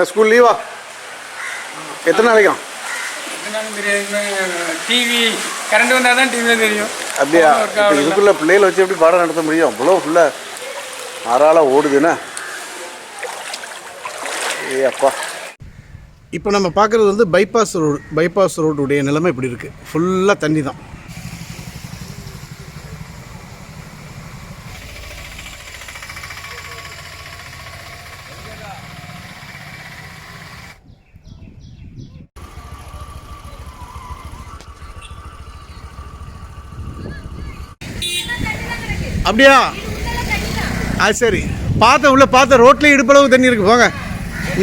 இல்லை ஸ்கூல் லீவா எத்தனை நாளைக்கும் டிவி கரண்ட் வந்தால் தான் டிவியில் தெரியும். அப்படியா. இதுக்குள்ளே பிள்ளைகளை வச்சு எப்படி பாடம் நடத்த முடியும்? அவ்வளோ ஃபுல்லாக ஆறாளாக ஓடுதுண்ணே ஏ அப்பா. இப்போ நம்ம பார்க்குறது வந்து பைபாஸ் ரோடு பைபாஸ் ரோடுடைய நிலைமை இப்படி இருக்குது ஃபுல்லாக தண்ணி தான் அப்படியா? அது சரி. பார்த்த உள்ள பார்த்த ரோட்லேயே இடுப்பளவு தண்ணி இருக்குது போங்க.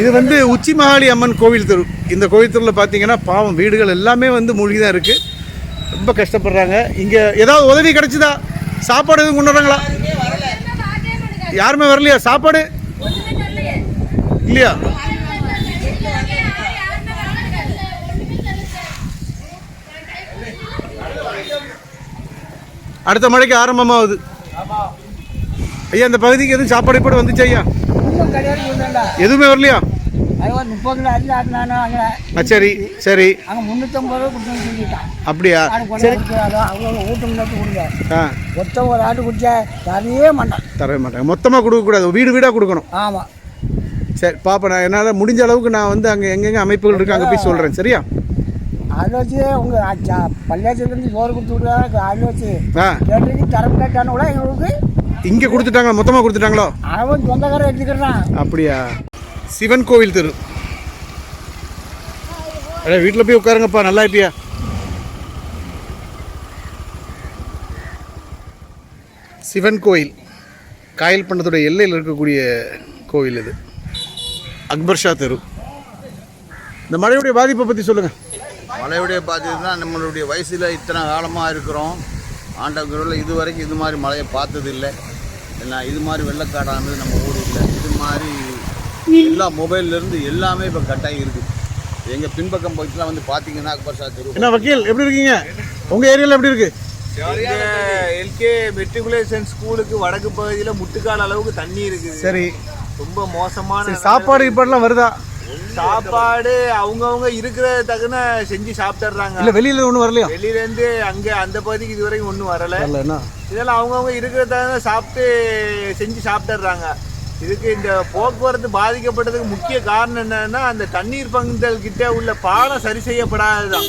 இது வந்து உச்சி மகாளி அம்மன் கோவில் தெரு. இந்த கோவில் தெருவில் பார்த்தீங்கன்னா பாவம் வீடுகள் எல்லாமே வந்து மூழ்கி தான் இருக்குது ரொம்ப கஷ்டப்படுறாங்க. இங்கே ஏதாவது உதவி கிடச்சிதா? சாப்பாடு எதுவும் கொண்டு வராங்களா? யாருமே வரலையா? சாப்பாடு? இல்லையா? அடுத்த மழைக்கு ஆரம்பமாகுது ஐயா இந்த பகுதிக்கு எதுவும் சாப்பாடு இப்போ வந்துச்சு ஐயா? ஒன்றும் எதுவுமே வரலையா? அது ஒரு முப்பது கிலோ அரிசி சரி. சரி அங்கே முந்நூற்றம்பது ரூபா கொடுத்து சொல்லிட்டான் அப்படியா? ஆடு சரி. கொடுத்தாரோ அவ்வளோ ஊட்டம் நட்டு கொடுங்க ஆ. மொத்த ஒரு ஆட்டு குடிச்சா தரவே மாட்டான் தரவே மாட்டாங்க. மொத்தமாக கொடுக்கக்கூடாது. வீடு வீடாக கொடுக்கணும். ஆமாம் சரி பாப்பா நான் என்னால் முடிஞ்ச அளவுக்கு நான் வந்து அங்கே எங்கெங்கே அமைப்புகள் இருக்குது அங்கே போய் சொல்கிறேன் சரியா? அதை வச்சு உங்கள் பள்ளியாச்சலேருந்து சோறு கொடுத்து விட்றாங்க அதை வச்சு ஆ. கேட்டதுக்கு தரம் கேட்டானு கூட எங்களுக்கு இங்கே கொடுத்துட்டாங்களா? மொத்தமாக கொடுத்துட்டாங்களோ? அவன் சொந்தக்காரன் எடுத்துக்கிறான். அப்படியா? சிவன் கோவில் தெரு. அடே வீட்டில் போய் உட்காருங்கப்பா. நல்லா இருப்பியா? சிவன் கோயில். காயல் பண்ணத்துடைய எல்லையில் இருக்கக்கூடிய கோவில் இது. அக்பர் ஷா தெரு. இந்த மழையுடைய பாதிப்பை பற்றி சொல்லுங்கள் மழையுடைய பார்த்தீங்கன்னா நம்மளுடைய வயசில் இத்தனை காலமாக இருக்கிறோம். ஆண்டவர்கள் இது வரைக்கும் இது மாதிரி மழையை பார்த்தது இல்லை என்ன இது மாதிரி வெள்ளக்காடானது நம்ம ஊர் இல்லை இது மாதிரி எல்லா மொபைல்லேருந்து எல்லாமே இப்போ கட்டாகி இருக்குது எங்கள் பின்பக்கம் போயிட்டுலாம் வந்து பார்த்தீங்கன்னா அக்பர் ஷா தெரு என்ன வக்கீல் எப்படி இருக்கீங்க? உங்கள் ஏரியாவில் எப்படி இருக்கு? எல்கே மெட்ரிகுலேஷன் ஸ்கூலுக்கு வடக்கு பகுதியில் முட்டுக்கால் அளவுக்கு தண்ணி இருக்குது. சரி. ரொம்ப மோசமான சாப்பாடு கீப்பாடுலாம் வருதா? சாப்பாடு அவங்கவங்க இருக்கிற தகுன செஞ்சு சாப்பிட்டுறாங்க. இல்லை வெளியில் ஒன்றும் வரலையா? வெளியில இருந்து அங்க அந்த பகுதிக்கு இது வரைக்கும் ஒன்றும் வரல இதெல்லாம் அவங்கவங்க இருக்கிற தகுந்த சாப்பிட்டு செஞ்சு சாப்பிட்டுறாங்க. இதுக்கு இந்த போக்குவரத்து பாதிக்கப்பட்டதுக்கு முக்கிய காரணம் என்னன்னா அந்த தண்ணீர் பங்குதல் கிட்ட உள்ள பாலம் சரி செய்யப்படாததுதான்.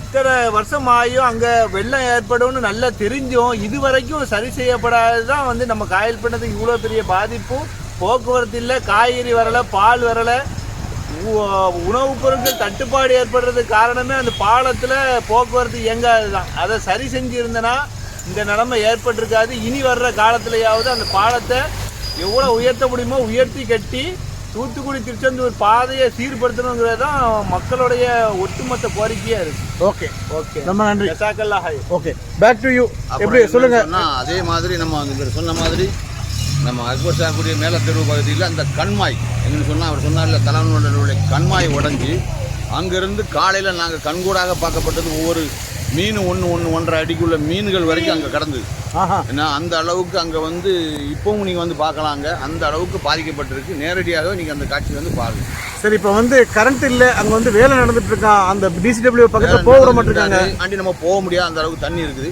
இத்தனை வருஷம் ஆகியும் அங்க வெள்ளம் ஏற்படும்னு நல்லா தெரிஞ்சும் இது வரைக்கும் சரி செய்யப்படாததுதான் வந்து நம்ம காயல் பண்ணதுக்கு இவ்வளோ பெரிய பாதிப்பும் போக்குவரத்து இல்லை காய்கறி வரல பால் வரல. உணவுப் பொருட்கள் தட்டுப்பாடு ஏற்படுறதுக்கு காரணமே அந்த பாலத்தில் போக்குவரத்து இயங்காது தான் அதை சரி செஞ்சுருந்தனா இந்த நிலைமை ஏற்பட்டிருக்காது. இனி வர்ற காலத்துலயாவது அந்த பாலத்தை எவ்வளோ உயர்த்த முடியுமோ உயர்த்தி கட்டி தூத்துக்குடி திருச்செந்தூர் பாதையை சீர்படுத்தணுங்கிறது தான் மக்களுடைய ஒட்டுமொத்த கோரிக்கையாக இருக்கு. ஓகே. ஓகே. ரொம்ப நன்றி. ஓகே. பேக் டு யூ எப்படி சொல்லுங்க? அதே மாதிரி நம்ம சொன்ன மாதிரி நம்ம அக்பர் ஷாக்குடைய மேலத்தெருவு பகுதியில் அந்த கண்மாய் என்னன்னு சொன்னால் அவர் சொன்னார்ல தலைவனுடைய கண்மாய் உடஞ்சி அங்கேருந்து காலையில் நாங்கள் கண்கூடாக பார்க்கப்பட்டது ஒவ்வொரு மீன் ஒன்று ஒன்று ஒன்றரை அடிக்குள்ள மீன்கள் வரைக்கும் அங்கே கடந்தது ஏன்னா அந்த அளவுக்கு அங்கே வந்து இப்போவும் நீங்கள் வந்து பார்க்கலாங்க. அந்த அளவுக்கு பாதிக்கப்பட்டிருக்கு. நேரடியாக நீங்கள் அந்த காட்சி வந்து பாருங்க. சரி இப்போ வந்து கரண்ட் இல்லை அங்கே வந்து வேலை நடந்துட்டு இருக்கான் அந்த டிசிடபிள்யூ பக்கத்தில் போக விட மாட்டிருக்காங்க. ஆண்டி நம்ம போக முடியாது. அந்த அளவுக்கு தண்ணி இருக்குது.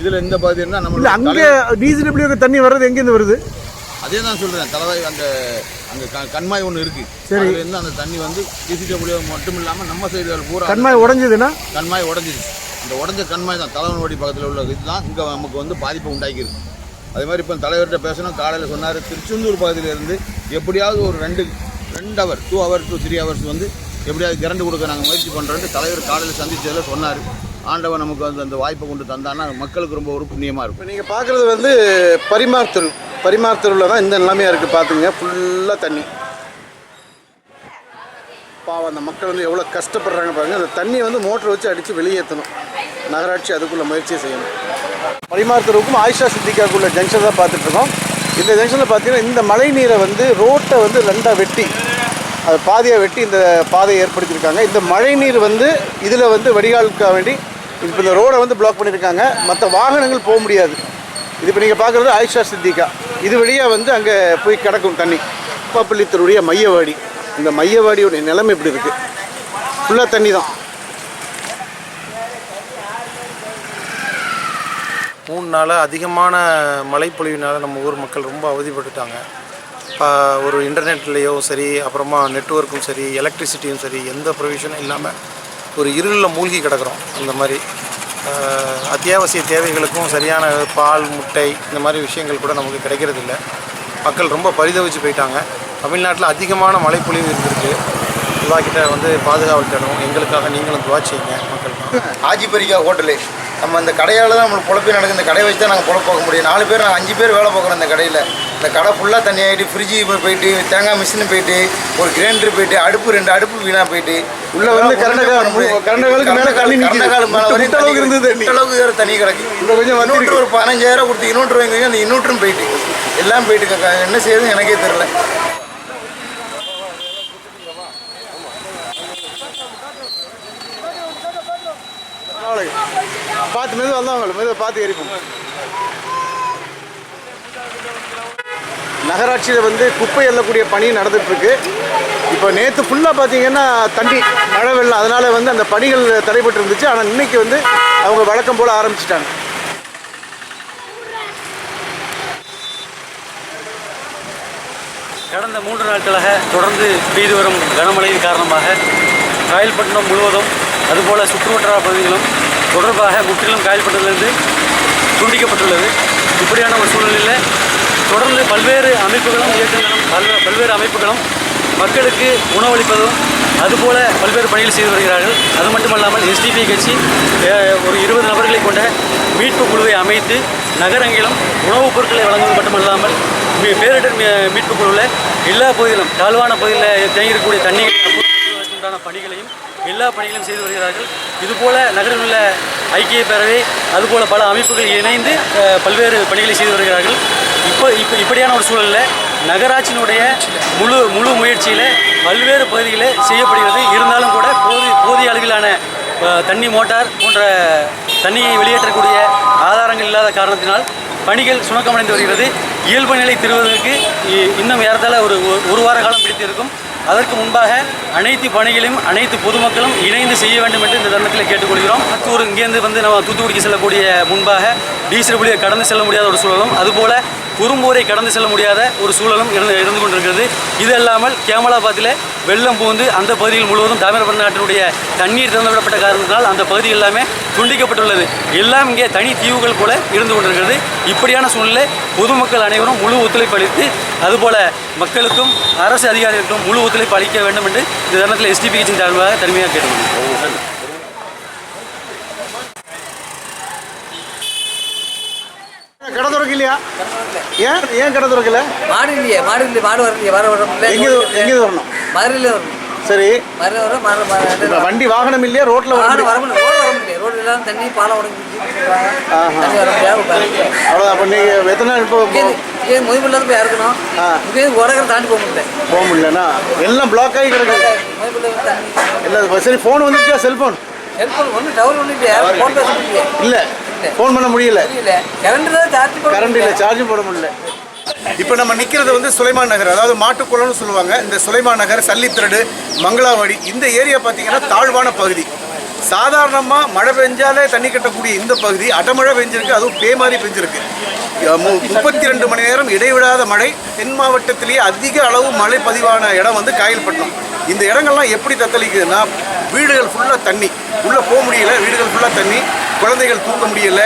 இதில் இந்த பகுதி இருந்தால் இல்லை நம்ம அங்கே டிசிடபிள்யூக்கு தண்ணி வர்றது எங்கேருந்து வருது? அதே தான் சொல்கிறேன் தலைவாய் அந்த அங்கே க- கண்மாய் ஒன்று இருக்குது சரி. இருந்து அந்த தண்ணி வந்து டிசிடபிள்யூ மட்டும் இல்லாமல் நம்ம சைடுகள் பூரா கண்மாய் உடஞ்சதுன்னா? கண்மாய் உடஞ்சிருச்சு. இந்த உடஞ்ச கண்மாய் தான் தலைவன்வாடி பக்கத்தில் உள்ள இதுதான் இங்கே நமக்கு வந்து பாதிப்பை உண்டாக்கியிருக்கு. அதே மாதிரி இப்போ தலைவர்கிட்ட பேசணும். காலையில் சொன்னார் திருச்செந்தூர் பகுதியிலேருந்து எப்படியாவது ஒரு ரெண்டு ரெண்டு hour two hour two three hours வந்து எப்படியாவது கரண்ட் கொடுக்க நாங்கள் முயற்சி பண்ணுறோன்ட்டு தலைவர் காலையில் சந்திச்சதில் சொன்னார். ஆண்டவன் நமக்கு வந்து அந்த வாய்ப்பை கொண்டு தந்தான்னா மக்களுக்கு ரொம்ப ஒரு புண்ணியமாக இருக்கும். நீங்கள் பார்க்குறது வந்து பரிமார் தெரு பரிமார் தெருவில் தான் இந்த நிலைமையாக இருக்குது பார்த்துங்க ஃபுல்லாக தண்ணி. பாவம் அந்த மக்கள் வந்து எவ்வளோ கஷ்டப்படுறாங்க பாருங்க. அந்த தண்ணியை வந்து மோட்டர் வச்சு அடித்து வெளியேற்றணும். நகராட்சி அதுக்குள்ளே முயற்சியை செய்யணும். பரிமார் தெருவுக்கும் ஆயிஷா சித்திகாக்குள்ள ஜங்ஷன் தான் பார்த்துட்ருக்கோம் இந்த ஜங்ஷனில் பார்த்தீங்கன்னா இந்த மழை நீரை வந்து ரோட்டை வந்து ரெண்டாக வெட்டி அது பாதையை வெட்டி இந்த பாதையை ஏற்படுத்தியிருக்காங்க. இந்த மழை நீர் வந்து இதில் வந்து வடிகாலுக்காக வேண்டி இப்போ இந்த ரோடை வந்து பிளாக் பண்ணியிருக்காங்க மற்ற வாகனங்கள் போக முடியாது. இது இப்போ நீங்கள் பார்க்குறது ஆயிஷா சித்திகா. இது வழியாக வந்து அங்கே போய் கிடக்கும் தண்ணி. பப்பள்ளித்தருடைய மையவாடி. இந்த மையவாடியோடைய நிலைமை இப்படி இருக்குது ஃபுல்லாக தண்ணி தான் மூணு நாளாக அதிகமான மழைப்பொழிவினால் நம்ம ஊர் மக்கள் ரொம்ப அவதிப்பட்டுட்டாங்க. இப்போ ஒரு இன்டர்நெட்லேயோ சரி அப்புறமா நெட்வொர்க்கும் சரி எலக்ட்ரிசிட்டியும் சரி எந்த ப்ரொவிஷனும் இல்லாமல் ஒரு இருளில் மூழ்கி கிடக்கிறோம். அந்த மாதிரி அத்தியாவசிய தேவைகளுக்கும் சரியான பால் முட்டை இந்த மாதிரி விஷயங்கள் கூட நமக்கு கிடைக்கிறதில்ல. மக்கள் ரொம்ப பரிதவிச்சு போயிட்டாங்க. தமிழ்நாட்டில் அதிகமான மழைப்பொழிவு இருந்திருக்கு. துவா கிட்ட வந்து பாதுகாவல் தேடும் எங்களுக்காக நீங்களும் துவா செய்யுங்க மக்கள். ஆஜிபரிகா ஹோட்டலு. நம்ம அந்த கடையால் தான் நம்மளுக்கு பொழப்பே நடக்குது. இந்த கடையை வச்சு தான் நாங்கள் பொழப்பு பார்க்க முடியும். நாலு பேர் நாங்கள் அஞ்சு பேர் வேலை பார்க்குறோம் இந்த கடையில். இந்த கடை ஃபுல்லாக தண்ணி ஆகிட்டு ஃப்ரிட்ஜு போயிட்டு தேங்காய் மிஷின் போயிட்டு ஒரு கிரைண்டர் போயிட்டு அடுப்பு ரெண்டு அடுப்பு வீணாக போயிட்டு. உள்ள வந்து கரண்ட கால் மு- கரண்ட காலுக்கு மேல. கரண்ட கால் மேலே வரையும் அளவுக்கு இருந்தது அளவுக்கு வேறு தண்ணி கிடக்கு. உள்ள கொஞ்சம் ஒரு பதினஞ்சாயிரம் கொடுத்து இன்னொரு வாங்கி அந்த இன்னொருத்தரும் போயிட்டு. எல்லாம் போயிட்டு. என்ன செய்யுதுன்னு எனக்கே தெரில பார்த்து மெதுவாக தான் அவங்களை மெதுவாக பார்த்து எரிப்போம். நகராட்சியில் வந்து குப்பை எல்லக்கூடிய பணி நடந்துட்டு இப்போ நேற்று ஃபுல்லாக பார்த்தீங்கன்னா தண்ணி மழை வெள்ளம் அதனால் வந்து அந்த பணிகள் தடைபட்டு இருந்துச்சு. ஆனால் இன்னைக்கு வந்து அவங்க வழக்கம் போல் ஆரம்பிச்சிட்டாங்க. கடந்த மூன்று நாட்களாக தொடர்ந்து பெய்து வரும் கனமழையின் காரணமாக ராயல்பட்டினம் முழுவதும் அதுபோல சுற்றுவட்டார பகுதிகளும் தொடர்பாக முற்றிலும் காயல்பட்டதிலிருந்து துண்டிக்கப்பட்டுள்ளது. இப்படியான ஒரு சூழ்நிலையில் தொடர்ந்து பல்வேறு அமைப்புகளும் இயக்கங்களும் பல்வேறு பல்வேறு அமைப்புகளும் மக்களுக்கு உணவளிப்பதும் அதுபோல பல்வேறு பணிகள் செய்து வருகிறார்கள். அது மட்டுமல்லாமல் எஸ்டிபி கட்சி ஒரு இருபது நபர்களை கொண்ட மீட்பு குழுவை அமைத்து நகரங்களிலும் உணவுப் பொருட்களை வழங்குவது மட்டுமல்லாமல் பேரிடர் மீ- மீட்பு குழுவில் எல்லா பகுதியிலும் தாழ்வான பகுதியில் தேங்கியிருக்கக்கூடிய தண்ணீர் உண்டான பணிகளையும் எல்லா பணிகளையும் செய்து வருகிறார்கள். இதுபோல நகரில் உள்ள ஐக்கிய பேரவை அதுபோல பல அமைப்புகள் இணைந்து பல்வேறு பணிகளை செய்து வருகிறார்கள். இப்போ இப்போ இப்படியான ஒரு சூழலில் நகராட்சியினுடைய முழு முழு முயற்சியில் பல்வேறு பகுதிகளில் செய்யப்படுகிறது. இருந்தாலும் கூட போதிய போதிய அளவிலான தண்ணி மோட்டார் போன்ற தண்ணியை வெளியேற்றக்கூடிய ஆதாரங்கள் இல்லாத காரணத்தினால் பணிகள் சுணக்கமடைந்து வருகிறது. இயல்பு நிலை திருவதற்கு இ- இன்னும் ஏறத்தாழ ஒரு- ஒரு வார காலம் பிடித்திருக்கும். அதற்கு முன்பாக அனைத்து பணிகளையும் அனைத்து பொதுமக்களும் இணைந்து செய்ய வேண்டும் என்று இந்த தருணத்தில் கேட்டுக்கொள்கிறோம். தூர் இங்கேருந்து வந்து நம்ம தூத்துக்குடிக்கு செல்லக்கூடிய முன்பாக டிசிடபிள்யூ கடந்து செல்ல முடியாத ஒரு சூழலும் அதுபோல குறும்பூரை கடந்து செல்ல முடியாத ஒரு சூழலும் இருந்து இருந்து கொண்டிருக்கிறது. இது அல்லாமல் கேமலாபாத்தில் வெள்ளம் பூந்து அந்த பகுதியில் முழுவதும் தாமிரபரணி நாட்டினுடைய தண்ணீர் திறந்துவிடப்பட்ட காரணத்தினால் அந்த பகுதி எல்லாமே துண்டிக்கப்பட்டுள்ளது. எல்லாம் இங்கே தனி தீவுகள் போல இருந்து கொண்டிருக்கிறது. இப்படியான சூழ்நிலை பொதுமக்கள் அனைவரும் முழு ஒத்துழைப்பு அளித்து அதுபோல மக்களுக்கும் அரசு அதிகாரிகளுக்கும் முழு ஒத்துழைப்பு அளிக்க வேண்டும் என்று இந்த தருணத்தில் எஸ்டிபி கட்சியின் சார்பாக தனிமையாக கேட்டுக்கொள்கிறேன். கடை திறக்கலையா? ஏன் ஏன் கடை திறக்கல? மாடு இல்லையே மாடு இல்லையே மாடு வரலையே வர வர எங்கே எங்கே வரணும்? மதுரையில் வரணும். சரி. மதுரை வர இப்ப வண்டி வாகனம் இல்லையா? ரோட்ல வர முடியல ரோடு வர முடியல. ரோடு எல்லாம் தண்ணி பாலம் உடஞ்சி. அவ்வளோ அப்போ நீங்கள் எத்தனை நாள் இப்போ இங்கே மொய்பிள்ளாத போய் இறக்கணும். ஆ. இங்கே உடகரை தாண்டி போக முடியல. போக முடியலண்ணா எல்லாம் பிளாக் ஆகி கிடக்கு. இல்லை சரி ஃபோன் வந்துச்சா செல்ஃபோன் செல்ஃபோன் ஒன்றும் டவர் ஒன்றும் இல்லையா ஃபோன் பேச முடியல இல்லை. ஃபோன் பண்ண முடியல. கரண்ட் தான் சார்ஜ் கரண்ட் இல்லை சார்ஜும் போட முடியல. இப்போ நம்ம நிற்கிறது வந்து சுலைமான் நகர் அதாவது மாட்டுக்குளம்னு சொல்லுவாங்க. இந்த சுலைமான் நகர் சல்லித்திரடு மங்களாவாடி இந்த ஏரியா பார்த்தீங்கன்னா தாழ்வான பகுதி. சாதாரணமாக மழை பெஞ்சாலே தண்ணி கட்டக்கூடிய இந்த பகுதி அடமழை பெஞ்சிருக்கு அதுவும் பே மாதிரி பெஞ்சிருக்கு. முப்பத்தி ரெண்டு மணி நேரம் இடைவிடாத மழை தென் மாவட்டத்திலேயே அதிக அளவு மழை பதிவான இடம் வந்து காயல்பட்டினம். இந்த இடங்கள்லாம் எப்படி தத்தளிக்குதுன்னா வீடுகள் ஃபுல்லாக தண்ணி. உள்ளே போக முடியல வீடுகள் ஃபுல்லாக தண்ணி. குழந்தைகள் தூங்க முடியல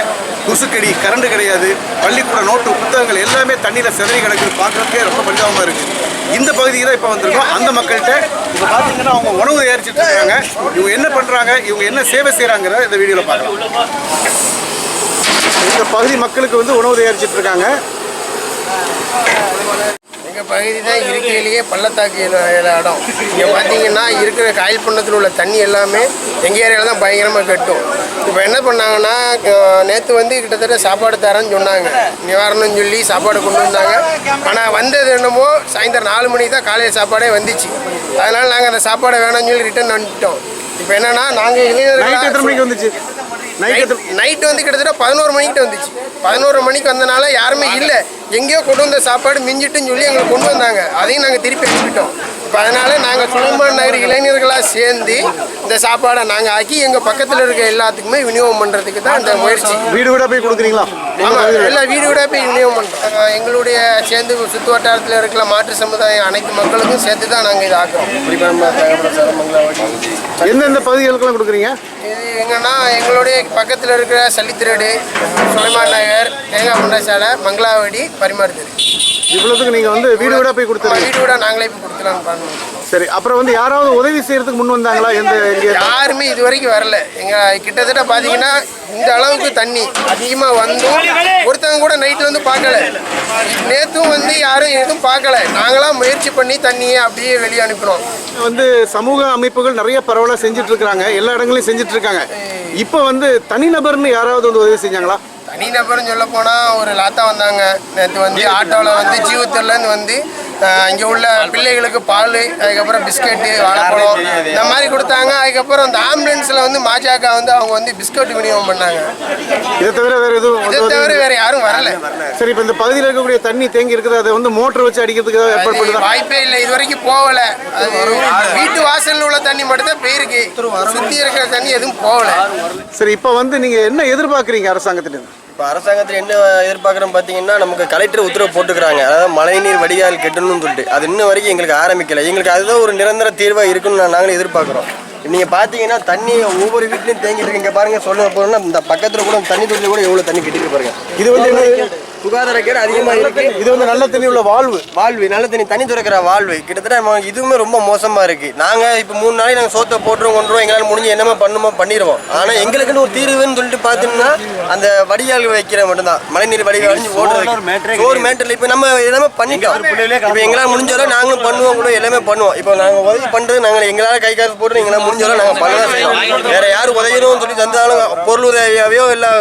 கொசுக்கடி கரண்ட் கிடையாது பள்ளிக்கூட நோட்டு புத்தகங்கள் எல்லாமே தண்ணியில் சிதறி கிடக்குது. பார்க்குறதுக்கே ரொம்ப பரிதாபமாக இருக்குது இந்த பகுதிக்கு தான் இப்போ வந்திருக்கோம். அந்த மக்கள்கிட்ட இப்போ பார்த்தீங்கன்னா அவங்க உணவு தயாரிச்சுட்டு இருக்காங்க. இவங்க என்ன பண்ணுறாங்க இவங்க என்ன சேவை செய்கிறாங்கிற இந்த வீடியோவில் பார்க்கலாம். இந்த பகுதி மக்களுக்கு வந்து உணவு தயாரிச்சுட்டு இருக்காங்க. எங்கள் பகுதி தான் இருக்கையிலேயே பள்ளத்தாக்கு இடம். இங்கே பார்த்தீங்கன்னா இருக்கிற காயல் பண்ணத்தில் உள்ள தண்ணி எல்லாமே எங்கள் ஏரியாவில் தான் பயங்கரமாக கட்டும். இப்போ என்ன பண்ணாங்கன்னா நேற்று வந்து கிட்டத்தட்ட சாப்பாடு தரேன்னு சொன்னாங்க. நிவாரணம்னு சொல்லி சாப்பாடு கொண்டு வந்தாங்க. ஆனால் வந்தது என்னமோ சாயந்தரம் நாலு மணிக்கு தான் காலையில் சாப்பாடே வந்துச்சு. அதனால் நாங்கள் அந்த சாப்பாடை வேணாம்னு சொல்லி ரிட்டர்ன் வந்துட்டோம். இப்போ என்னென்னா நாங்கள் இளைஞர்கள் மணிக்கு வந்துச்சு? நைட் எத்தனை நைட் வந்து கிட்டத்தட்ட பதினோரு மணிக்கிட்ட வந்துச்சு. பதினோரு மணிக்கு வந்தனால யாருமே இல்லை. எங்கேயோ கொண்டு வந்த சாப்பாடு மிஞ்சிட்டுன்னு சொல்லி எங்களுக்கு கொண்டு வந்தாங்க. அதையும் நாங்கள் திருப்பி அனுப்பிட்டோம் இப்போ அதனால நாங்கள் சுலைமான் நகர் இளைஞர்களாக சேர்ந்து இந்த சாப்பாடை நாங்கள் ஆக்கி எங்கள் பக்கத்தில் இருக்க எல்லாத்துக்குமே விநியோகம் பண்ணுறதுக்கு தான் இந்த முயற்சி. வீடு வீடாக போய் கொடுக்குறீங்களா? ஆமாம் எல்லா வீடு வீடாக போய் விநியோகம் பண்ணுறோம் எங்களுடைய சேர்ந்து சுற்று வட்டாரத்தில் இருக்கிற மாற்று சமுதாயம் அனைத்து மக்களுக்கும் சேர்த்து தான் நாங்கள் இதை ஆக்குறோம். எந்தெந்த பகுதிகளுக்கெல்லாம் கொடுக்குறீங்க? இது எங்கன்னா எங்களுடைய பக்கத்தில் இருக்கிற சல்லித்திரடு சுலைமான் நகர் தேங்காய் முன்னாசாலை மங்களாவடி பரிமாறு தெரு. இவ்வளோத்துக்கு நீங்கள் வந்து வீடு வீடாக போய் கொடுத்துருங்க. வீடு வீடாக நாங்களே போய் கொடுத்துலான்னு பண்ணோம் சரி அப்புறம் வந்து யாராவது உதவி செய்யறதுக்கு முன் வந்தாங்களா? எந்த யாருமே இது வரைக்கும் வரல. எங்க கிட்டத்தட்ட பார்த்தீங்கன்னா இந்த அளவுக்கு தண்ணி அதிகமாக வந்தும் ஒருத்தவங்க கூட நைட்டில் வந்து பார்க்கல. நேற்றும் வந்து யாரும் எதுவும் பார்க்கல. நாங்களாம் முயற்சி பண்ணி தண்ணியை அப்படியே வெளியே அனுப்பினோம். வந்து சமூக அமைப்புகள் நிறைய பரவலாக செஞ்சுட்டு இருக்காங்க எல்லா இடங்களையும் செஞ்சுட்டு இருக்காங்க. இப்போ வந்து தனிநபர்னு யாராவது வந்து உதவி செஞ்சாங்களா? தனிநபர்னு சொல்ல போனால் ஒரு லாத்தா வந்தாங்க. நேற்று வந்து ஆட்டோவில் வந்து ஜீவத்தூர்லேருந்து வந்து இங்கே உள்ள பிள்ளைகளுக்கு பால் அதுக்கப்புறம் பிஸ்கெட்டு வாழைப்பழம் இந்த மாதிரி கொடுத்தாங்க. அதுக்கப்புறம் அந்த ஆம்புலன்ஸில் வந்து மாஜாக்கா வந்து அவங்க வந்து பிஸ்கட் விநியோகம் பண்ணாங்க. இதை தவிர வேற எதுவும் இதை தவிர வேறு யாரும் வரல. சரி இப்போ இந்த பகுதியில் இருக்கக்கூடிய தண்ணி தேங்கி இருக்குது அதை வந்து மோட்டர் வச்சு அடிக்கிறதுக்கு ஏற்பாடு பண்ணுதா? வாய்ப்பே இல்லை இது வரைக்கும் போகல வீட்டு வாசல்ல உள்ள தண்ணி மட்டும் தான் போயிருக்கு. சுத்தி இருக்கிற தண்ணி எதுவும் போகல. சரி இப்போ வந்து நீங்கள் என்ன எதிர்பார்க்குறீங்க அரசாங்கத்திலிருந்து? இப்போ அரசாங்கத்தில் என்ன எதிர்பார்க்குறோம் பார்த்தீங்கன்னா நமக்கு கலெக்டர் உத்தரவு போட்டுக்கிறாங்க. அதாவது மழைநீர் வடிகால் கட்டணும்னு சொல்லிட்டு. அது இன்ன வரைக்கும் எங்களுக்கு ஆரம்பிக்கல. எங்களுக்கு அதுதான் ஒரு நிரந்தர தீர்வாக இருக்குன்னு நாங்களும் எதிர்பார்க்குறோம். நீங்கள் பார்த்தீங்கன்னா தண்ணி ஒவ்வொரு வீட்லையும் தேங்கிட்டு இருக்கு. இங்கே பாருங்க சொல்ல போகிறோம்னா இந்த பக்கத்தில் கூட தண்ணி தொட்டியில் கூட எவ்வளோ தண்ணி கட்டிட்டு பாருங்க. இது வந்து? சுகாதார கேடு அதிகமாக இருக்கு. இது வந்து நல்ல தண்ணி உள்ள வாழ்வு. வாழ்வு நல்ல தண்ணி தண்ணி துறக்கிற வாழ்வு. கிட்டத்தட்ட இதுவுமே ரொம்ப மோசமாக இருக்குது நாங்கள் இப்போ மூணு நாளைக்கு நாங்கள் சோத்தை போட்டுருவோம் கொண்டுருவோம் எங்களால் முடிஞ்சு என்னமோ பண்ணுமோ பண்ணிடுவோம் ஆனால் எங்களுக்குன்னு ஒரு தீர்வுன்னு சொல்லிட்டு பார்த்தீங்கன்னா அந்த வடிகால் வைக்கிற மட்டும்தான். மழைநீர் வடிகால் அழிஞ்சு ஓடுறது சோறு மேட்டரில் இப்போ நம்ம எல்லாமே பண்ணிட்டோம். இப்போ எங்களால் முடிஞ்சாலும் நாங்களும் பண்ணுவோம் கூட எல்லாமே பண்ணுவோம். இப்போ நாங்கள் உதவி பண்ணுறது நாங்கள் எங்களால் கை காசு போட்டு எங்களால் முடிஞ்சாலும் நாங்கள் பண்ண தான் வேற யார் உதவிடும் சொல்லி தந்தாலும் பொருள் உதவியாவையோ இல்லை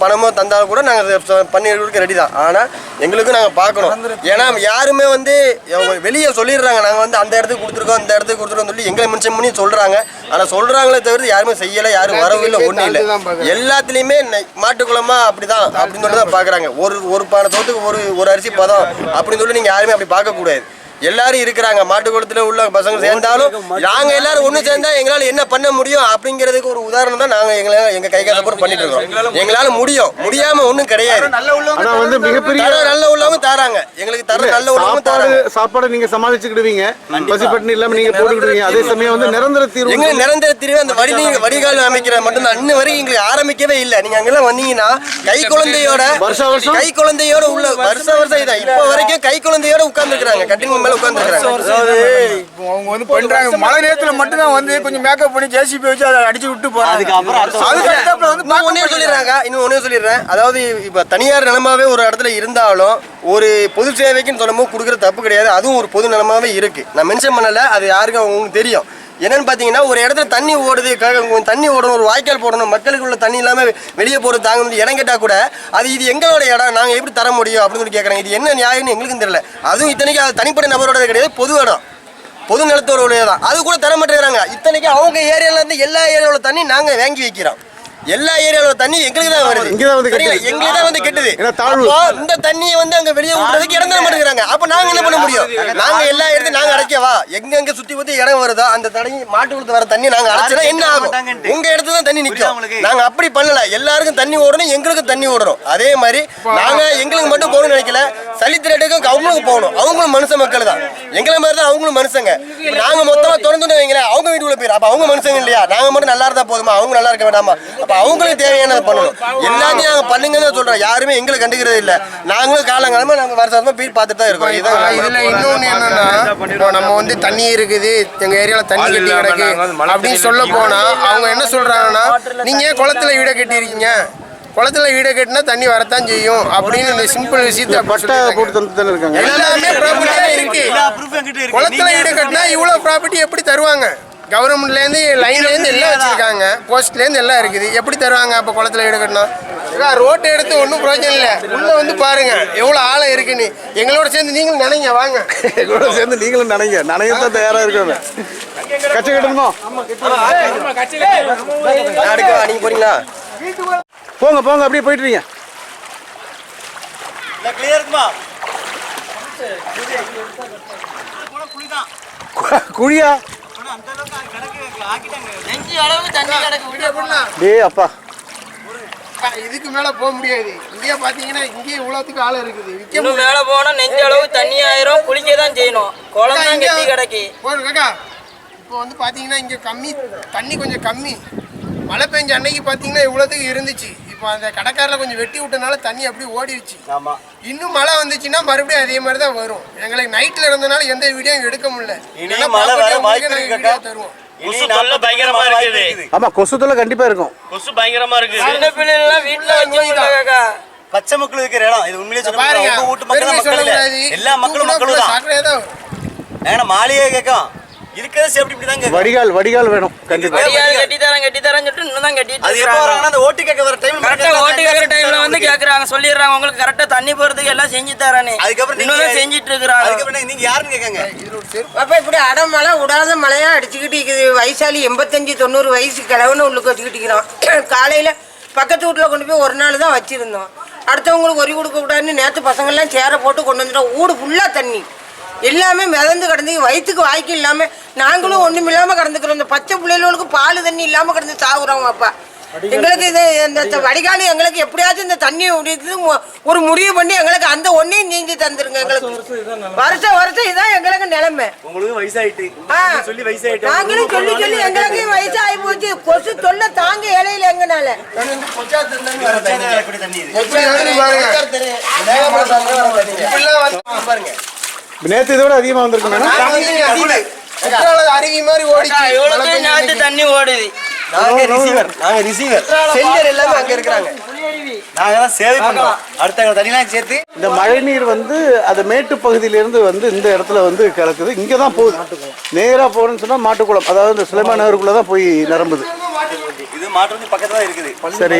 பணமோ தந்தாலும் கூட நாங்கள் பண்ணி கொடுக்க ரெடி தான். ஆனால் எங்களுக்கும் நாங்கள் பார்க்கணும். ஏன்னா யாருமே வந்து வெளியே சொல்லிடுறாங்க. நாங்கள் வந்து அந்த இடத்துக்கு கொடுத்துருக்கோம் இந்த இடத்துக்கு கொடுத்துருக்கோம் சொல்லி எங்களை மென்ஷன் பண்ணி சொல்கிறாங்க ஆனால் சொல்கிறாங்களே தவிர யாருமே செய்யலை யாரும் வரவும் இல்லை ஒன்றும் இல்லை. எல்லாத்துலேயுமே மாட்டுக்குளமா அப்படிதான் அப்படின்னு சொல்லி தான் பார்க்குறாங்க ஒரு ஒரு பானை சோத்துக்கு ஒரு ஒரு அரிசி பதம் அப்படின்னு சொல்லி நீங்கள் யாருமே அப்படி பார்க்கக்கூடாது. எல்லாரும் இருக்கிறாங்க. மாட்டுக்குளத்தில் உள்ள பசங்க சேர்ந்தாலும் நாங்கள் எல்லாரும் ஒன்று சேர்ந்தா எங்களால் என்ன பண்ண முடியும் அப்படிங்கிறதுக்கு ஒரு உதாரணம் தான் நாங்கள் எங்களை எங்கள் கை காசை போட்டு பண்ணிட்டு இருக்கோம். எங்களால் முடியும். முடியாமல் ஒன்றும் கிடையாது. ஆனால் வந்து மிகப்பெரிய நல்ல உள்ளவங்க தராங்க. எங்களுக்கு தரம் நல்ல உள்ளவங்க தராங்க. சாப்பாடை நீங்க சமாளிச்சுக்கிடுவீங்க. பசிப்பட்டினி இல்லாம நீங்க போட்டுக்கிடுவீங்க. அதே சமயம் வந்து நிரந்தர தீர்வு எங்க நிரந்தர தீர்வு அந்த வடிநீர் வடிகால் அமைக்கிற மட்டும்தான். இன்ன வரைக்கும் எங்களுக்கு ஆரம்பிக்கவே இல்லை. நீங்க அங்கெல்லாம் வந்தீங்கன்னா கை குழந்தையோட வருஷா வருஷம்? கை குழந்தையோட உள்ள வருஷ வருஷம் இதான். இப்போ வரைக்கும் கை குழந்தையோட உட்கார்ந்துருக்காங்க கட்டிங் மேல அவங்க வந்து பண்றாங்க. மழை நேரத்துல மட்டும்தான் வந்து கொஞ்சம் மேக்கப் பண்ணி ஜேசிபி வச்சு அதை அடிச்சு விட்டு போறாங்க. அதுக்கு அடுத்தாப்புல வந்து ஒன்னே சொல்லிடுறாங்க இன்னும் ஒன்னே சொல்லிடுறேன். அதாவது இப்போ தனியார் நிலமாவே ஒரு இடத்துல இருந்தாலும் ஒரு பொது சேவைக்குன்னு சொல்லும்போது கொடுக்குற தப்பு கிடையாது. அதுவும் ஒரு பொது நிலமாவே இருக்கு. நான் மென்ஷன் பண்ணல அது யாருக்கும் அவங்களுக்கு தெரியும். என்னன்னு பார்த்தீங்கன்னா ஒரு இடத்துல தண்ணி ஓடுது தண்ணி ஓடணும் ஒரு வாய்க்கால் போடணும் மக்களுக்கு உள்ள தண்ணி இல்லாமல் வெளியே போகிறது தாங்க முடியும் இடம் கேட்டால் கூட அது இது எங்களோட இடம் நாங்கள் எப்படி தர முடியும் அப்படின்னு சொல்லி கேட்குறாங்க இது என்ன நியாயம்னு எங்களுக்கும் தெரியல. அதுவும் இத்தனைக்கு அது தனிப்பட்ட நபரோட கிடையாது பொது இடம். பொது நிலத்தோட தான் அது கூட தர மாட்டேங்கிறாங்க இத்தனைக்கு அவங்க ஏரியாவிலேருந்து எல்லா ஏரியாவில் தண்ணி நாங்கள் வாங்கி வைக்கிறோம். எல்லா ஏரியாவோட தண்ணி எங்களுக்கு தான் வருது. இங்கதான் வந்து சரிங்களா? கெட்டுது. எங்களுக்கு தான் வந்து கெட்டுது. ஏன்னா தாழ்வு. இந்த தண்ணியை வந்து அங்க வெளியே விடுறதுக்கு இடம் தர மாட்டேங்கிறாங்க. அப்ப நாங்க என்ன பண்ண முடியும்? நாங்க எல்லா இடத்தையும் நாங்க அடைக்கவா? எங்க எங்க சுத்தி பத்தி இடம் வருதோ அந்த தண்ணி மாட்டு கொடுத்து வர தண்ணி நாங்க அடைச்சா என்ன ஆகும்? உங்க இடத்துல தான் தண்ணி நிக்கும். நாங்க அப்படி பண்ணல. எல்லாருக்கும் தண்ணி ஓடணும் எங்களுக்கும் தண்ணி ஓடணும். அதே மாதிரி நாங்க எங்களுக்கு மட்டும் போகணும்னு நினைக்கல. சலித்திரட்டுக்கும் அவங்களுக்கு போகணும். அவங்களும் மனுஷ மக்கள் தான் எங்களை மாதிரி தான் அவங்களும் மனுஷங்க. நாங்க மொத்தமா திறந்து வைங்களேன் அவங்க வீட்டுக்குள்ள போயிரு. அப்ப அவங்க மனுஷங்க இல்லையா? நாங்க மட்டும் நல்லா இருந்தா போதுமா? அவங்க நல்லா இருக்க வேண்டாமா? அப்ப அவங்களுக்கு தேவையானதை பண்ணணும். எல்லாத்தையும் நாங்க பண்ணுங்கன்னு தான் சொல்றோம் யாருமே எங்களை கண்டுக்கிறது இல்ல. நாங்களும் காலங்காலமா நாங்க வருஷம் வருஷமா போய் பார்த்துட்டு தான் இருக்கோம். இதுல இதுதான் இன்னொன்னு என்னன்னா இப்போ நம்ம வந்து தண்ணி இருக்குது. எங்க ஏரியால தண்ணி கட்டி கிடக்கு. அப்படின்னு சொல்ல போனா அவங்க என்ன சொல்றாங்கன்னா நீங்க ஏன் குளத்துல வீட கட்டி இருக்கீங்க குளத்துல வீட கட்டினா தண்ணி வரத்தான் செய்யும். அப்படின்னு இந்த சிம்பிள் விஷயத்தை பட்டா. போட்டு தந்து தானே இருக்காங்க? எல்லாமே ப்ராப்பர்ட்டியா இருக்கு. குளத்துல வீடு கட்டினா இவ்வளவு ப்ராப்பர்ட்டி எப்படி தருவாங்க? கவர்மெண்ட்லேருந்து லைன்லேருந்து எல்லாம் வச்சிருக்காங்க. போஸ்ட்லேருந்து எல்லாம் இருக்குது. எப்படி தருவாங்க அப்போ குளத்துல வீடு கட்டினா ரோட்டை எடுத்து ஒன்றும் பிரயோஜனம் இல்லை. உள்ள வந்து பாருங்க எவ்வளோ ஆழம் இருக்குன்னு எங்களோட சேர்ந்து நீங்களும் நினைங்க வாங்க. கூட சேர்ந்து நீங்களும் நினைங்க. நினையத்தான் தயாரா இருக்காங்க கச்சை கட்டணுமா? அடுக்கவா நீங்க போறீங்களா? போங்க போங்க அப்படியே போயிட்டு இருக்கீங்க குழியா? நெஞ்சு அளவு தண்ணி கிடக்கு. விட எப்படின்னா டேய் அப்பா. இதுக்கு மேல போக முடியாது. இங்கேயே பாத்தீங்கன்னா இங்கேயே இவ்வளவுத்துக்கு ஆள் இருக்குது. இன்னும் மேல போனா நெஞ்சு அளவு தண்ணி ஆயிரும் குளிக்க தான் செய்யணும். குளம் தான் கெட்டி கிடக்கு. போடு காக்கா. இப்போ வந்து பாத்தீங்கன்னா இங்க கம்மி தண்ணி கொஞ்சம் கம்மி. மழை பெஞ்ச அன்னைக்கு பாத்தீங்கன்னா இவ்வளவுத்துக்கு இருந்துச்சு. இப்போ அந்த கடற்கரையில் கொஞ்சம் வெட்டி விட்டனால தண்ணி அப்படியே ஓடிடுச்சு ஆமா. இன்னும் மழை வந்துச்சுன்னா மறுபடியும் அதே மாதிரி தான் வரும். எங்களுக்கு நைட்ல இருந்தனால எந்த வீடியோவும் எடுக்க முடியல. இனி மழை வர வாய்ப்பு இருக்கு தருவோம். கொசு தொல்லை பயங்கரமா இருக்குது. ஆமா கொசு தொல்லை கண்டிப்பா இருக்கும். கொசு பயங்கரமா இருக்குது. சின்ன வீட்டுல வச்சு பச்சை மக்கள் இருக்கிற இடம். இது உண்மையிலேயே சொல்ல வீட்டு மக்கள் மக்கள். எல்லா மக்களும் மக்களும் தான். ஏன்னா மாளிகை கேட்கும் இருக்கிறத சேஃப்டி இப்படி தான் வடிகால் வடிகால் வேணும். கண்டிப்பா. கட்டி தரேன் கட்டி தரேன் சொல்லிட்டு இன்னும் தான் கட்டிட்டு அது எப்போ அந்த ஓட்டு கேட்க வர டைம் கரெக்டா ஓட்டு கேட்கற டைம்ல வந்து கேக்குறாங்க சொல்லிடுறாங்க. உங்களுக்கு கரெக்டா தண்ணி போறதுக்கு எல்லாம் செஞ்சு தரேன்னு. அதுக்கப்புறம் நீங்க- செஞ்சுட்டு இருக்கிறாங்க. அதுக்கப்புறம் நீங்க யாருன்னு கேட்காங்க. அப்ப இப்படி அடமழை விடாத மழையா அடிச்சுக்கிட்டு இருக்குது. வயசாளி எண்பத்தஞ்சு தொண்ணூறு வயசு கிழவனு உள்ளுக்கு வச்சுக்கிட்டு இருக்கிறோம். காலையில பக்கத்து வீட்டில் கொண்டு போய் ஒரு நாள் தான் வச்சிருந்தோம். அடுத்தவங்களுக்கு ஒரி கொடுக்க கூடாதுன்னு நேற்று பசங்கள்லாம் சேரை போட்டு கொண்டு வந்துட்டோம். ஊடு ஃபுல்லாக தண்ணி. எல்லாமே மிதந்து கிடந்து வயிற்றுக்கு வாய்க்கு இல்லாமல் நாங்களும் ஒன்றும் இல்லாமல் கிடந்துக்கிறோம். இந்த பச்சை பிள்ளைகளுக்கு பால் தண்ணி இல்லாமல் கிடந்து சாகுறோம் அப்பா. எங்களுக்கு இது இந்த வடிகால் எங்களுக்கு எப்படியாச்சும் இந்த தண்ணியை விடுறது மு- ஒரு முடிவு பண்ணி எங்களுக்கு அந்த ஒன்றையும் நீஞ்சி தந்துருங்க எங்களுக்கு. வருஷம் வருஷம் இதான் எங்களுக்கு நிலைமை. உங்களுக்கு வயசாயிட்டு. நாங்களும் சொல்லி சொல்லி எங்களுக்கு வயசு ஆகி போச்சு. கொசு தொல்லை தாங்க இலையில எங்கனால. தண்ணி பாருங்க. நேற்று இதை விட அதிகமாக வந்திருக்கு மேடம் அருவி மாதிரி தண்ணி. தண்ணி ஓடுது. நாங்க ரிசீவர் நாங்க ரிசீவர் செஞ்சர் எல்லாமே அங்க இருக்கிறாங்க. நாங்க தான் சேவை பண்றோம். அடுத்த தண்ணிலாம் சேர்த்து. இந்த மழைநீர் வந்து அது மேட்டு பகுதியிலேருந்து வந்து இந்த இடத்துல வந்து கலக்குது. இங்கே தான் போகுது. நேராக போகணும்னு சொன்னால் மாட்டுக்குளம். அதாவது இந்த சுலைமா நகருக்குள்ளே தான் போய் நிரம்புது. இது மாட்டு வந்து பக்கத்துல தான் இருக்குது. சரி.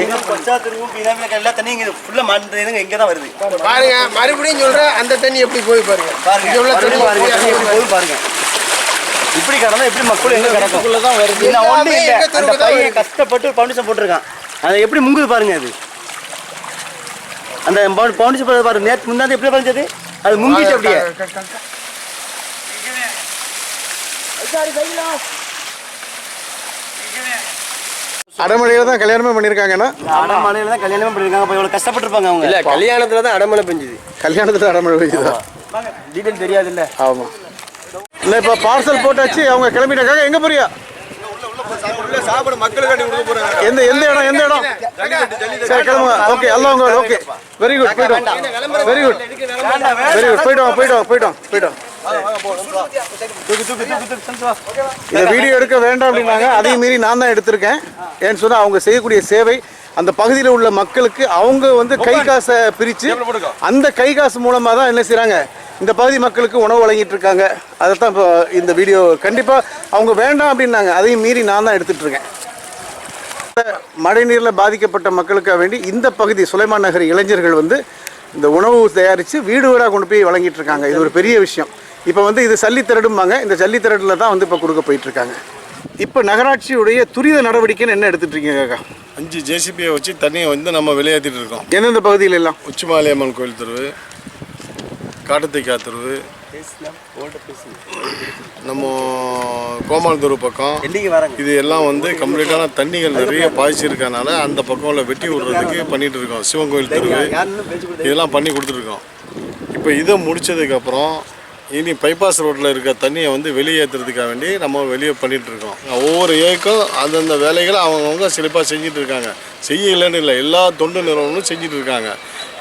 திருவும் பீனாமில எல்லா தண்ணியும் இங்க ஃபுல்லா மாட்டு இங்க தான் வருது. பாருங்க மறுபடியும் சொல்றேன் அந்த தண்ணி எப்படி போய் பாருங்க. பாருங்க. உள்ள தண்ணி மறுபடியும் பாருங்க தண்ணி எப்படி போகுது பாருங்க இப்படி கடந்தா எப்படி மக்கள் எங்க கிடக்கும்? தான் வருது. நான் இல்ல. அந்த பையன். கஷ்டப்பட்டு பவுண்டேஷன் போட்டிருக்கான். அது எப்படி முங்குது பாருங்க அது. அந்த பவுண்டேஷன் போடுறது பாருங்க நேற்று முன்னாடி எப்படி பாருங்க அது முங்கிச்சு அப்படியே. அடமழையில் தான் கல்யாணமே பண்ணியிருக்காங்கன்னா அடமலையில தான் கல்யாணமே பண்ணிருக்காங்க. அப்ப இவ்வளவு கஷ்டப்பட்டிருப்பாங்க அவங்க. இல்ல கல்யாணத்துல தான் அடமழை பெஞ்சுது. கல்யாணத்தில் அடமழை பெய்யுதா? டீடைல் தெரியாது இல்ல ஆமாம் இல்லை இப்போ பார்சல் போட்டாச்சு அவங்க கிளம்பிட்டாங்க. எங்கே போறியா? சாப்பிட மக்களுக்காண்டி கொடுக்க போறாங்க எந்த எந்த இடம் எந்த இடம்? சரி கிளம்புங்க ஓகே எல்லாம் உங்க ஓகே வெரி குட் போயிட்டோம் வெரி குட் வெரி குட் போயிட்டோம் போயிட்டோம் போயிட்டோம் போயிட்டோம் இந்த வீடியோ எடுக்க வேண்டாம் அப்படின்னாங்க. அதையும் மீறி நான் தான் எடுத்திருக்கேன். ஏன்னு சொன்னால் அவங்க செய்யக்கூடிய சேவை அந்த பகுதியில் உள்ள மக்களுக்கு அவங்க வந்து கை காசை பிரித்து அந்த கை காசு மூலமாக தான் என்ன செய்கிறாங்க இந்த பகுதி மக்களுக்கு உணவு வழங்கிட்டு இருக்காங்க. அதை தான் இப்போ இந்த வீடியோ கண்டிப்பாக அவங்க வேண்டாம் அப்படின்னாங்க. அதையும் மீறி நான் தான் எடுத்துட்டு இருக்கேன். மழைநீரில் பாதிக்கப்பட்ட மக்களுக்காக வேண்டி இந்த பகுதி சுலைமான் நகர் இளைஞர்கள் வந்து இந்த உணவு தயாரித்து வீடு வீடாக கொண்டு போய் வழங்கிட்டு இருக்காங்க. இது ஒரு பெரிய விஷயம். இப்போ வந்து இது சல்லித்திரடும்பாங்க. இந்த சல்லித்திரடில் தான் வந்து இப்போ கொடுக்க போயிட்டு இருக்காங்க. இப்போ நகராட்சியுடைய துரித நடவடிக்கைன்னு என்ன எடுத்துட்டு இருக்கீங்க அக்கா அஞ்சு ஜேசிபியை வச்சு தண்ணியை வந்து நம்ம வெளியேற்றிட்டு இருக்கோம். எந்தெந்த பகுதியில எல்லாம் உச்சிமாலியம்மன் கோயில் தெருவு காட்டுத்தைக்கா தெருவு நம்ம கோமால் தெரு பக்கம். இது எல்லாம் வந்து கம்ப்ளீட்டான தண்ணிகள் நிறைய பாய்ச்சிருக்கனால அந்த பக்கம் உள்ள வெட்டி விடுறதுக்கு பண்ணிட்டு இருக்கோம். சிவன் கோயில் தெருவு. இதெல்லாம் பண்ணி கொடுத்துருக்கோம் இப்போ இதை முடிச்சதுக்கப்புறம் இனி பைபாஸ் ரோட்டில் இருக்க தண்ணியை வந்து வெளியேற்றுறதுக்காக வேண்டி நம்ம வெளியே பண்ணிகிட்ருக்கோம் இருக்கோம் ஒவ்வொரு ஏக்கும் அந்தந்த வேலைகளை அவங்கவுங்க சிறப்பாக செஞ்சுட்டு இருக்காங்க செய்யலைன்னு இல்லை எல்லா தொண்டு நிறுவனங்களும் செஞ்சுட்டு இருக்காங்க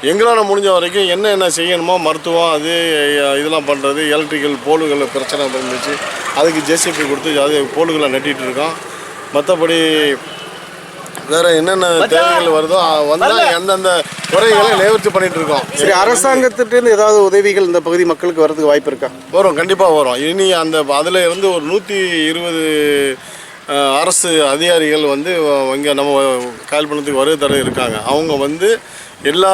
எங்களால் முடிஞ்ச வரைக்கும் என்ன என்ன செய்யணுமோ மருத்துவம் அது இதெல்லாம் பண்ணுறது எலக்ட்ரிக்கல் போலுகள் பிரச்சனை இருந்துச்சு அதுக்கு ஜேசிபி கொடுத்து அது போலுகளை நட்டிட்டு இருக்கோம் மற்றபடி வேற என்னென்ன தேவைகள் வருதோ வந்தா எந்தெந்த குறைகளை நிவர்த்தி பண்ணிட்டு இருக்கோம் சரி அரசாங்கத்திட்டேருந்து ஏதாவது உதவிகள் இந்த பகுதி மக்களுக்கு வரதுக்கு வாய்ப்பு இருக்கா? வரும் கண்டிப்பாக வரும். இனி அந்த அதில் இருந்து ஒரு நூற்றி இருபது அரசு அதிகாரிகள் வந்து இங்கே நம்ம கால்பணத்துக்கு வருகை தர இருக்காங்க. அவங்க வந்து எல்லா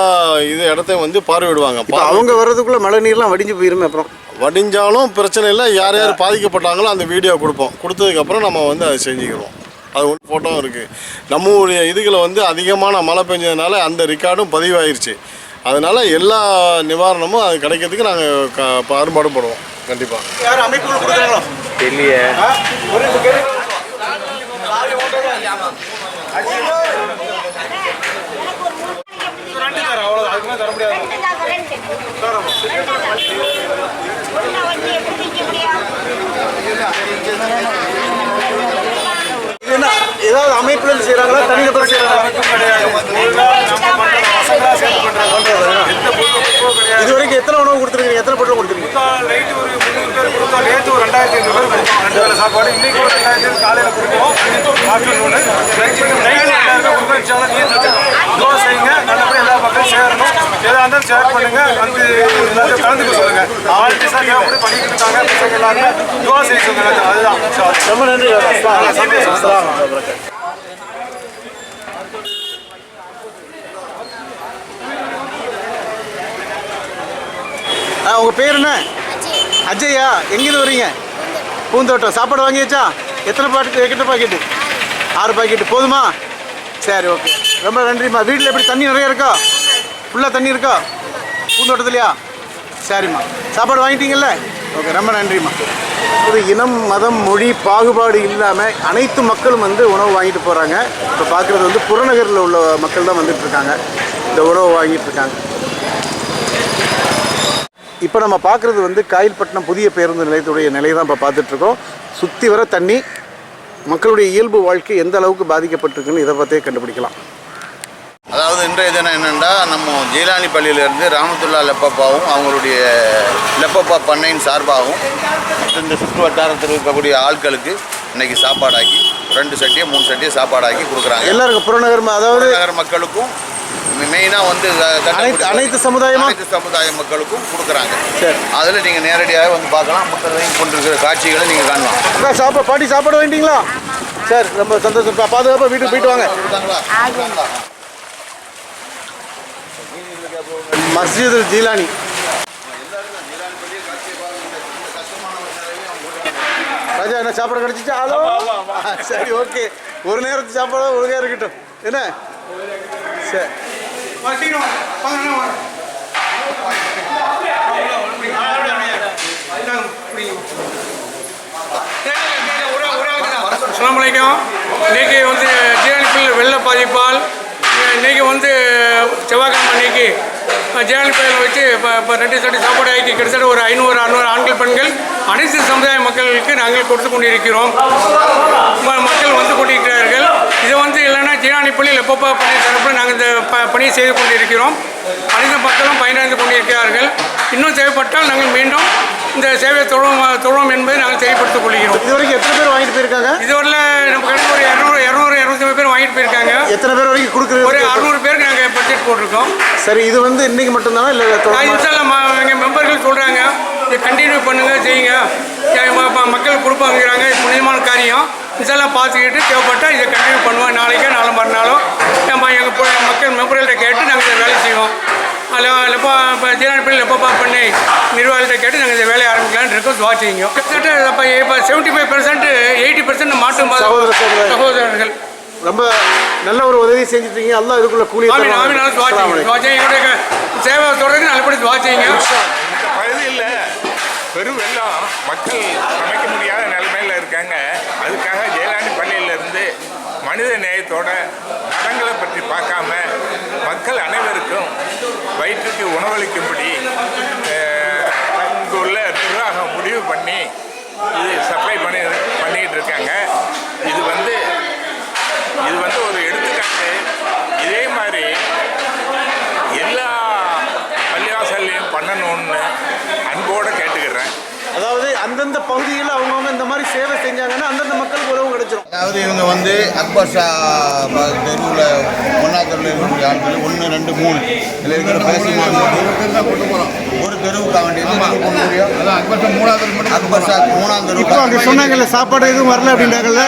இது இடத்தையும் வந்து பார்வையிடுவாங்க. அவங்க வர்றதுக்குள்ள மழை நீர்லாம் வடிஞ்சு போயிருமே அப்புறம். வடிஞ்சாலும் பிரச்சனை இல்லை யார் யார் பாதிக்கப்பட்டாங்களோ அந்த வீடியோ கொடுப்போம். கொடுத்ததுக்கப்புறம் நம்ம வந்து அதை செஞ்சுக்கிறோம். அது ஒரு ஃபோட்டோ இருக்குது நம்ம ஊருடைய இதுகளை வந்து அதிகமான மழை பெஞ்சதுனால அந்த ரெக்கார்டும் பதிவாயிருச்சு. அதனால் எல்லா நிவாரணமும் அது கிடைக்கிறதுக்கு நாங்கள் க பாடுபாடுபடுவோம் கண்டிப்பாக தெரியலையே ஆ? ஒரு நிமிஷம் கேளுங்க. ரெண்டு தரேன், அவ்வளவுதான். அதுக்கு மேல தர முடியாது. என்ன ஏதாவது அமைப்புல இருந்து செய்றாங்களா தனிநபர் செய்யறாங்களா இது வரைக்கும் எத்தனை உணவு கொடுத்துருக்கீங்க? எத்தனை பொருள் கொடுத்துருக்கீங்க? நைட்டு ஒரு முந்நூறு பேர் கொடுத்தோம் நேற்று ஒரு ரெண்டாயிரத்தி ஐநூறு பேர் கொடுத்தோம் ரெண்டு வேலை சாப்பாடு இன்னைக்கு ஒரு ரெண்டாயிரத்தி ஐநூறு காலையில் கொடுப்போம் ஆஃப்டர்நூனு நைட்டு நைட்டு இன்ஷால்லாம் நீர் செய்யுங்க நல்லபடியாக எல்லா மக்களும் சேரணும் எதாக இருந்தாலும் ஷேர் பண்ணுங்க. வந்து எல்லாத்தையும் கலந்துக்க சொல்லுங்க. வாலண்டியர்ஸாக தேவைப்பட்டு பண்ணிட்டு இருக்காங்க. பசங்க எல்லாருமே தோசை செய்ய சொல்லுங்க அதுதான். ரொம்ப நன்றி சந்தோஷம். அஸ்ஸலாமு அலைக்கும். ஆ உங்க பேர் என்ன? அஜயா எங்கேருந்து வரீங்க பூந்தோட்டம். சாப்பாடு வாங்கியாச்சா? எத்தனை பாக்கெட் எத்தனை பாக்கெட்டு? ஆறு பாக்கெட்டு. போதுமா? சரி ஓகே. ரொம்ப நன்றிம்மா. வீட்டில் எப்படி தண்ணி நிறைய இருக்கா? ஃபுல்லாக தண்ணி இருக்கா? பூந்தோட்டத்துலையா? சரிம்மா. சாப்பாடு வாங்கிட்டீங்கல்ல? ஓகே ரொம்ப நன்றிம்மா. ஒரு இனம் மதம் மொழி பாகுபாடு இல்லாமல் அனைத்து மக்களும் வந்து உணவு வாங்கிட்டு போகிறாங்க இப்போ பார்க்குறது வந்து புறநகரில் உள்ள மக்கள் தான் வந்துட்டுருக்காங்க இந்த உணவு வாங்கிட்டு இருக்காங்க. இப்போ நம்ம பார்க்குறது வந்து காயில்பட்டினம் புதிய பேருந்து நிலையத்துடைய நிலையை தான் இப்போ பார்த்துட்ருக்கோம் சுற்றி வர தண்ணி மக்களுடைய இயல்பு வாழ்க்கை எந்த அளவுக்கு பாதிக்கப்பட்டிருக்குன்னு இதை பார்த்தே கண்டுபிடிக்கலாம். அதாவது இன்றைய தினம் என்னென்னா நம்ம ஜெயிலானி பள்ளியிலேருந்து ராமத்துல்லா லெப்பப்பாவும் அவங்களுடைய லெப்பப்பா பண்ணையின் சார்பாகவும் இந்த சுற்று வட்டாரத்தில் இருக்கக்கூடிய ஆட்களுக்கு இன்னைக்கு சாப்பாடாக்கி ரெண்டு சட்டியை மூணு சட்டியை சாப்பாடாக்கி கொடுக்குறாங்க. எல்லாருக்கும் புறநகர் அதாவது நகர மக்களுக்கும் மெயினாக வந்து அனைத்து அனைத்து சமுதாயமா? அனைத்து சமுதாய மக்களுக்கும் கொடுக்குறாங்க. சரி. அதில் நீங்கள் நேரடியாக வந்து பார்க்கலாம். முத்தரையும் கொண்டிருக்கிற காட்சிகளை நீங்கள் காணலாம். சாப்பாடு பாட்டி சாப்பாடு வாங்கிட்டீங்களா? சரி ரொம்ப சந்தோஷம். பா- பாதுகாப்பா வீட்டுக்கு போயிட்டு வாங்க. மஸ்ஜிது ஜீலானி. ராஜா என்ன சாப்பாடு கிடைச்சிச்சா? ஹலோ? சரி ஓகே. ஒரு நேரத்து சாப்பாடு ஒழுங்கா இருக்கட்டும். என்ன? சரி அஸ்ஸலாமு அலைக்கும் இன்னைக்கு வந்து ஜியானிப்பில் வெள்ள பாதிப்பால் இன்னைக்கு வந்து செவ்வாய்க்கிழமை இன்னைக்கு ஜியானிப்பையில் வச்சு இப்போ இப்போ ரெண்டு சட்டி சாப்பாடு ஆக்கி கிட்டத்தட்ட ஒரு ஐநூறு அறுநூறு ஆண்கள் பெண்கள் அனைத்து சமுதாய மக்களுக்கு நாங்கள் கொடுத்து கொண்டிருக்கிறோம். மக்கள் வந்து கொண்டிருக்கிறார்கள். இது வந்து இல்லைன்னா ஜீராணிப்பள்ளியில் எப்பப்போ பணி தரப்பில் நாங்கள் இந்த ப பணியை செய்து கொண்டிருக்கிறோம். அனைத்து மக்களும் பயனடைந்து கொண்டிருக்கிறார்கள். இன்னும் தேவைப்பட்டால் நாங்கள் மீண்டும் இந்த சேவையை தொடரும் தொடரும் என்பதை நாங்கள் தெரியப்படுத்திக் கொள்கிறோம். இது வரைக்கும் எத்தனை பேர் வாங்கிட்டு போயிருக்காங்க? இதுவரையில் நம்ம கடைக்கு ஒரு இரநூறு இரநூறு இரநூத்தி பேர் வாங்கிட்டு போயிருக்காங்க. எத்தனை பேர் வரைக்கும் கொடுக்குறது ஒரு அறுநூறு போட்டிருக்கோம். சரி இது வந்து இன்னைக்கு மட்டும்தானா இல்லை எங்கள் மெம்பர்கள் சொல்கிறாங்க இதை கண்டினியூ பண்ணுங்க செய்யுங்க. ஏன் ம- ம- மக்கள் கொடுப்பாங்கிறாங்க புனிதமான காரியம். இதெல்லாம் பார்த்துக்கிட்டு தேவைப்பட்டால் இதை கண்டினியூ பண்ணுவோம். நாளைக்கோ நாளை மறுநாளோ. நம்ம எங்கள் மக்கள் மெம்பர்கள்ட்ட கேட்டு நாங்கள் இதை வேலை செய்வோம். அதில் லெப்பா இப்போ ஜீராணிப்பள்ளி லெப்பப்பா பண்ணி நிர்வாகத்தை கேட்டு நாங்கள் இந்த வேலையை ஆரம்பிக்கலாம்னு இருக்கோம். செய்யுங்க. கிட்டத்தட்ட இப்போ இப்போ seventy five percent eighty percent மாட்டு. சகோதரர்கள். ரொம்ப நல்ல ஒரு உதவி செஞ்சுட்டீங்க. அல்லாஹ் இதுக்குள்ள கூலி சேவை தொடர்ந்து நல்லபடி துவா செய்யுங்க இந்த பகுதியில் பெரும் வெள்ளம் மக்கள் சமைக்க முடியாத நிலைமையில் இருக்காங்க. அதுக்காக ஜெயலானி பள்ளியிலிருந்து மனித நேயத்தோட மரங்களை பற்றி பார்க்காம மக்கள் அனைவருக்கும் வயிற்றுக்கு உணவளிக்கும்படி இங்குள்ள நிர்வாகம் முடிவு பண்ணி இது சப்ளை பண்ணி பண்ணிட்டு இருக்காங்க இது வந்து இது வந்து ஒரு எடுத்துக்காட்டு இதே மாதிரி எல்லா பள்ளிவாசல்லையும் பண்ணணும்னு அன்போடு கேட்டுக்கிறேன் அதாவது அந்தந்த பகுதியில் அவங்கவுங்க இந்த மாதிரி ஏன்னா அந்தந்த மக்களுக்கு உறவு கிடைச்சிரும் அதாவது இவங்க வந்து அக்பர் ஷா ப- தெருவில் ஒன்றாத்தரில் இருக்கக்கூடிய ஆட்கள் ஒன்று ரெண்டு மூணு. இதில் இருக்கிற பேசிமான ஒரு தெருவுக்காக வேண்டிய அக்பர் ஷா மூணாவது அக்பர் ஷா மூணாம் இப்போ அங்கே சொன்னாங்கல்ல சாப்பாடு எதுவும் வரல அப்படின்னாங்கல்ல?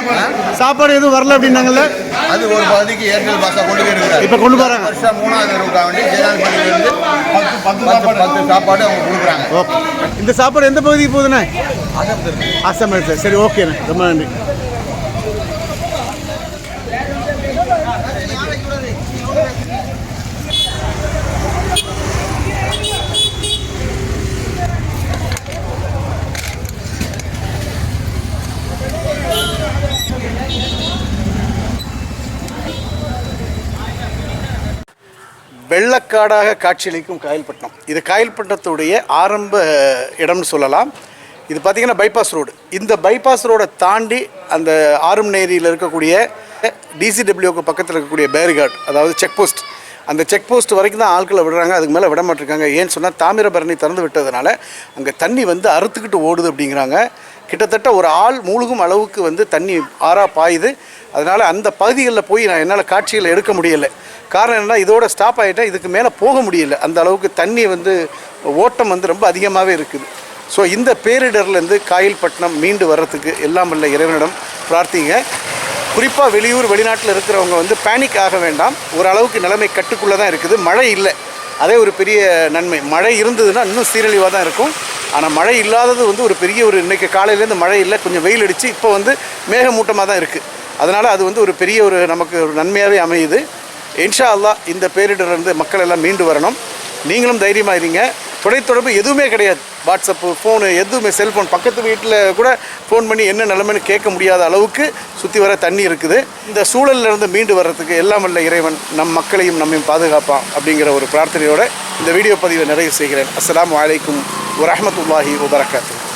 சாப்பாடு எதுவும் வரல அப்படின்னாங்கல்ல? அது ஒரு பகுதிக்கு ஏர்டெல் பாஷா கொண்டு போயிருக்கிறார். இப்போ கொண்டு போகிறாங்க ஷா மூணாவது தெருவுக்காக வேண்டி ஜெயலலிதா பள்ளியிலிருந்து பத்து பத்து சாப்பாடு. பத்து சாப்பாடு அவங்க கொடுக்குறாங்க. ஓகே. இந்த சாப்பாடு எந்த பகுதிக்கு போகுதுண்ணே? அசாம் சார் சரி ஓகேண்ணே. ரொம்ப நன்றி. வெள்ளக்காடாக காட்சியளிக்கும் காயல்பட்டினம். இது காயல்பட்டினத்துடைய ஆரம்ப இடம்னு சொல்லலாம். இது பார்த்திங்கன்னா பைபாஸ் ரோடு இந்த பைபாஸ் ரோடை தாண்டி அந்த ஆறுமநேரியில் இருக்கக்கூடிய டிசிடபிள்யூக்கு பக்கத்தில் இருக்கக்கூடிய பேரிகார்டு அதாவது செக் போஸ்ட் அந்த செக் போஸ்ட் வரைக்கும் தான் ஆட்களை விடுறாங்க அதுக்கு மேலே விட மாட்டிருக்காங்க. ஏன்னு சொன்னால் தாமிரபரணி திறந்து விட்டதுனால அங்கே தண்ணி வந்து அறுத்துக்கிட்டு ஓடுது அப்படிங்கிறாங்க. கிட்டத்தட்ட ஒரு ஆள் மூழ்கும் அளவுக்கு வந்து தண்ணி ஆறா பாயுது. அதனால் அந்த பகுதிகளில் போய் நான் என்னால் காட்சிகளை எடுக்க முடியலை. காரணம் என்னன்னா இதோட ஸ்டாப் ஆகிட்டேன் இதுக்கு மேலே போக முடியல. அந்த அளவுக்கு தண்ணி வந்து ஓட்டம் வந்து ரொம்ப அதிகமாகவே இருக்குது. ஸோ இந்த பேரிடர்லேருந்து காயல்பட்டினம் மீண்டு வர்றதுக்கு எல்லாம் இல்லை இறைவனிடம் பிரார்த்திங்க. குறிப்பாக வெளியூர் வெளிநாட்டில் இருக்கிறவங்க வந்து பேனிக் ஆக வேண்டாம். ஓரளவுக்கு நிலைமை கட்டுக்குள்ளே தான் இருக்குது. மழை இல்லை. அதே ஒரு பெரிய நன்மை. மழை இருந்ததுன்னா இன்னும் சீரழிவாக தான் இருக்கும். ஆனால் மழை இல்லாதது வந்து ஒரு பெரிய ஒரு இன்றைக்கி காலையிலேருந்து மழை இல்லை. கொஞ்சம் வெயில் அடித்து இப்போ வந்து மேகமூட்டமாக தான் இருக்குது அதனால் அது வந்து ஒரு பெரிய ஒரு நமக்கு ஒரு நன்மையாகவே அமையுது. இன்ஷா அல்லாஹ் இந்த பேரிடர்லேருந்து மக்கள் எல்லாம் மீண்டு வரணும். நீங்களும் தைரியமாக இருங்க. தொலைத்தொடர்பு எதுவுமே கிடையாது. வாட்ஸ்அப்பு ஃபோனு எதுவுமே. செல்ஃபோன். பக்கத்து வீட்டில் கூட ஃபோன் பண்ணி என்ன நிலைமைன்னு கேட்க முடியாத அளவுக்கு சுற்றி வர தண்ணி இருக்குது. இந்த சூழல்ல இருந்து மீண்டு வர்றதுக்கு எல்லாம் வல்ல இறைவன் நம் மக்களையும் நம்மையும் பாதுகாப்பான் அப்படிங்கிற ஒரு பிரார்த்தனையோட இந்த வீடியோ பதிவை நிறைவு செய்கிறேன். அஸ்லாம் அலைக்கும் வரமத்துல்லாஹி வபரகாத்துஹு.